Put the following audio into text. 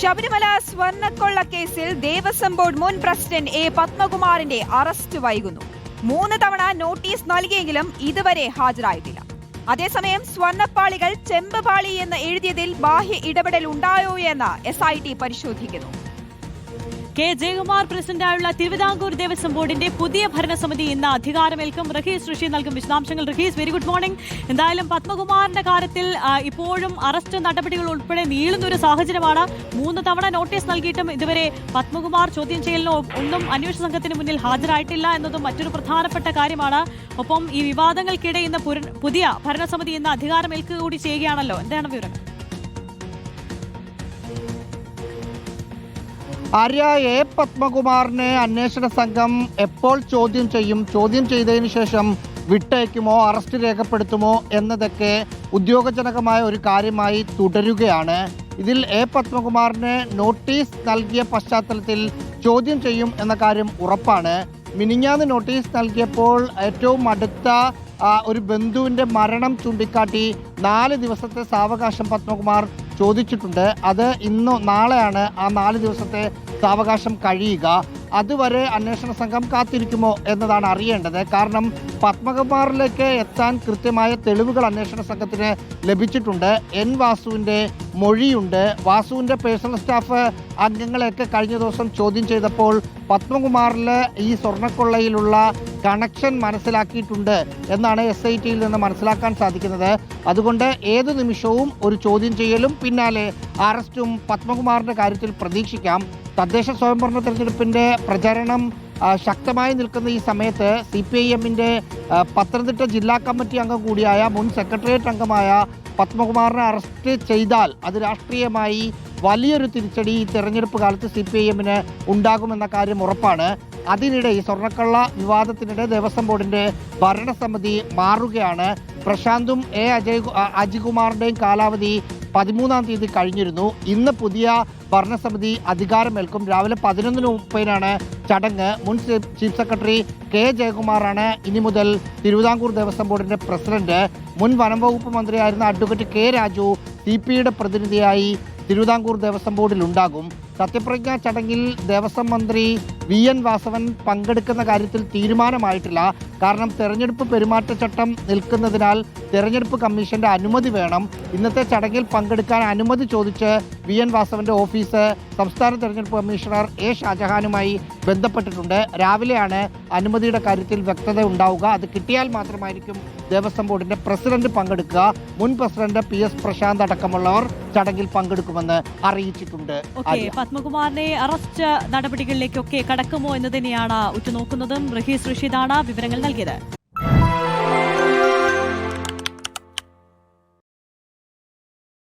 ശബരിമല സ്വർണക്കൊള്ള കേസിൽ ദേവസ്വം ബോർഡ് മുൻ പ്രസിഡന്റ് എ പത്മകുമാറിന്റെ അറസ്റ്റ് വൈകുന്നു. മൂന്ന് തവണ നോട്ടീസ് നൽകിയെങ്കിലും ഇതുവരെ ഹാജരായിട്ടില്ല. അതേസമയം സ്വർണപ്പാളികൾ ചെമ്പ് പാളി എന്ന് എഴുതിയതിൽ ബാഹ്യ ഇടപെടൽ ഉണ്ടായോ എന്ന് എസ് പരിശോധിക്കുന്നു. കെ ജയകുമാർ പ്രസിഡന്റായുള്ള തിരുവിതാംകൂർ ദേവസ്വം ബോർഡിന്റെ പുതിയ ഭരണസമിതി ഇന്ന് അധികാരമേൽക്കും. റഹീസ് ഋഷി നൽകും വിശദാംശങ്ങൾ. റഹീസ് വെരി ഗുഡ് മോർണിംഗ് എന്തായാലും പത്മകുമാറിന്റെ കാര്യത്തിൽ ഇപ്പോഴും അറസ്റ്റ് നടപടികൾ ഉൾപ്പെടെ നീളുന്ന ഒരു സാഹചര്യമാണ്. മൂന്ന് തവണ നോട്ടീസ് നൽകിയിട്ടും ഇതുവരെ പത്മകുമാർ ചോദ്യം ചെയ്യലിനോ ഒന്നും അന്വേഷണ സംഘത്തിന് മുന്നിൽ ഹാജരായിട്ടില്ല എന്നതും മറ്റൊരു പ്രധാനപ്പെട്ട കാര്യമാണ്. ഒപ്പം ഈ വിവാദങ്ങൾക്കിടെ ഇന്ന് പുതിയ ഭരണസമിതി ഇന്ന് അധികാരമേൽക്കുക കൂടി ചെയ്യുകയാണല്ലോ. എന്താണ് വിവരങ്ങൾ? ആര്യ എ പത്മകുമാറിനെ അന്വേഷണ സംഘം എപ്പോൾ ചോദ്യം ചെയ്യും? ചോദ്യം ചെയ്തതിന് ശേഷം വിട്ടയക്കുമോ? അറസ്റ്റ് രേഖപ്പെടുത്തുമോ? എന്നതൊക്കെ ഉദ്യോഗജനകമായ ഒരു കാര്യമായി തുടരുകയാണ്. ഇതിൽ എ പത്മകുമാറിന് നോട്ടീസ് നൽകിയ പശ്ചാത്തലത്തിൽ ചോദ്യം ചെയ്യും എന്ന കാര്യം ഉറപ്പാണ്. മിനിഞ്ഞാന്ന് നോട്ടീസ് നൽകിയപ്പോൾ ഏറ്റവും അടുത്ത ഒരു ബന്ധുവിന്റെ മരണം ചൂണ്ടിക്കാട്ടി നാല് ദിവസത്തെ സാവകാശം പത്മകുമാർ ചോദിച്ചിട്ടുണ്ട്. അത് ഇന്നോ നാളെയാണ് ആ നാല് ദിവസത്തെ സാവകാശം കഴിയുക. അതുവരെ അന്വേഷണ സംഘം കാത്തിരിക്കുമോ എന്നതാണ് അറിയേണ്ടത്. കാരണം പത്മകുമാറിലേക്ക് എത്താൻ കൃത്യമായ തെളിവുകൾ അന്വേഷണ സംഘത്തിന് ലഭിച്ചിട്ടുണ്ട്. എൻ വാസുവിന്റെ മൊഴിയുണ്ട്. വാസുവിന്റെ പേഴ്സണൽ സ്റ്റാഫ് അംഗങ്ങളെയൊക്കെ കഴിഞ്ഞ ദിവസം ചോദ്യം ചെയ്തപ്പോൾ പത്മകുമാറിൽ ഈ സ്വർണക്കൊള്ളയിലുള്ള കണക്ഷൻ മനസ്സിലാക്കിയിട്ടുണ്ട് എന്നാണ് എസ് ഐ ടിയിൽ നിന്ന് മനസ്സിലാക്കാൻ സാധിക്കുന്നത്. അതുകൊണ്ട് ഏതു നിമിഷവും ഒരു ചോദ്യം ചെയ്യലും പിന്നാലെ അറസ്റ്റും പത്മകുമാറിന്റെ കാര്യത്തിൽ പ്രതീക്ഷിക്കാം. തദ്ദേശ സ്വയംഭരണ തെരഞ്ഞെടുപ്പിന്റെ പ്രചരണം ശക്തമായി നിൽക്കുന്ന ഈ സമയത്ത് സി പി ഐ എമ്മിന്റെ പത്തനംതിട്ട ജില്ലാ കമ്മിറ്റി അംഗം കൂടിയായ മുൻ സെക്രട്ടേറിയറ്റ് അംഗമായ പത്മകുമാറിനെ അറസ്റ്റ് ചെയ്താൽ അത് രാഷ്ട്രീയമായി വലിയൊരു തിരിച്ചടി ഈ തെരഞ്ഞെടുപ്പ് കാലത്ത് സി പി ഐ എമ്മിന് ഉണ്ടാകുമെന്ന കാര്യം ഉറപ്പാണ്. അതിനിടെ ഈ സ്വർണക്കള്ള വിവാദത്തിനിടെ ദേവസ്വം ബോർഡിന്റെ ഭരണസമിതി മാറുകയാണ്. പ്രശാന്തും എ അജയ് അജികുമാറിന്റെയും കാലാവധി പതിമൂന്നാം തീയതി കഴിഞ്ഞിരുന്നു. ഇന്ന് പുതിയ ഭരണസമിതി അധികാരമേൽക്കും. രാവിലെ പതിനൊന്നിന് മുപ്പതിനാണ് ചടങ്ങ്. മുൻ ചീഫ് സെക്രട്ടറി കെ ജയകുമാറാണ്. ഇനി മുതൽ തിരുവിതാംകൂർ ദേവസ്വം ബോർഡിന്റെ പ്രസിഡന്റ് മുൻ വനം വകുപ്പ് മന്ത്രിയായിരുന്ന advocate K Raju C P യുടെ പ്രതിനിധിയായി തിരുവിതാംകൂർ ദേവസ്വം ബോർഡിൽ ഉണ്ടാകും സത്യപ്രതിജ്ഞാ ചടങ്ങിൽ ദേവസ്വം മന്ത്രി വി എൻ വാസവൻ പങ്കെടുക്കുന്ന കാര്യത്തിൽ തീരുമാനമായിട്ടില്ല. കാരണം തെരഞ്ഞെടുപ്പ് പെരുമാറ്റച്ചട്ടം നിൽക്കുന്നതിനാൽ തെരഞ്ഞെടുപ്പ് കമ്മീഷന്റെ അനുമതി വേണം. ഇന്നത്തെ ചടങ്ങിൽ പങ്കെടുക്കാൻ അനുമതി ചോദിച്ച് വി എൻ വാസവന്റെ ഓഫീസ് സംസ്ഥാന തെരഞ്ഞെടുപ്പ് കമ്മീഷണർ എ ഷാജഹാനുമായി ബന്ധപ്പെട്ടിട്ടുണ്ട്. രാവിലെയാണ് അനുമതിയുടെ കാര്യത്തിൽ വ്യക്തത ഉണ്ടാവുക. അത് കിട്ടിയാൽ മാത്രമായിരിക്കും ദേവസ്വം ബോർഡിന്റെ പ്രസിഡന്റ് പങ്കെടുക്കുക. മുൻ പ്രസിഡന്റ് പി എസ് പ്രശാന്ത് അടക്കമുള്ളവർ ചടങ്ങിൽ പങ്കെടുക്കുമെന്ന് അറിയിച്ചിട്ടുണ്ട്. പത്മകുമാറിനെ അറസ്റ്റ് നടപടികളിലേക്കൊക്കെ കടക്കുമോ എന്ന് തന്നെയാണ് ഉറ്റുനോക്കുന്നതും. റഹീസ് റഷീദാണ് വിവരങ്ങൾ നൽകിയത്.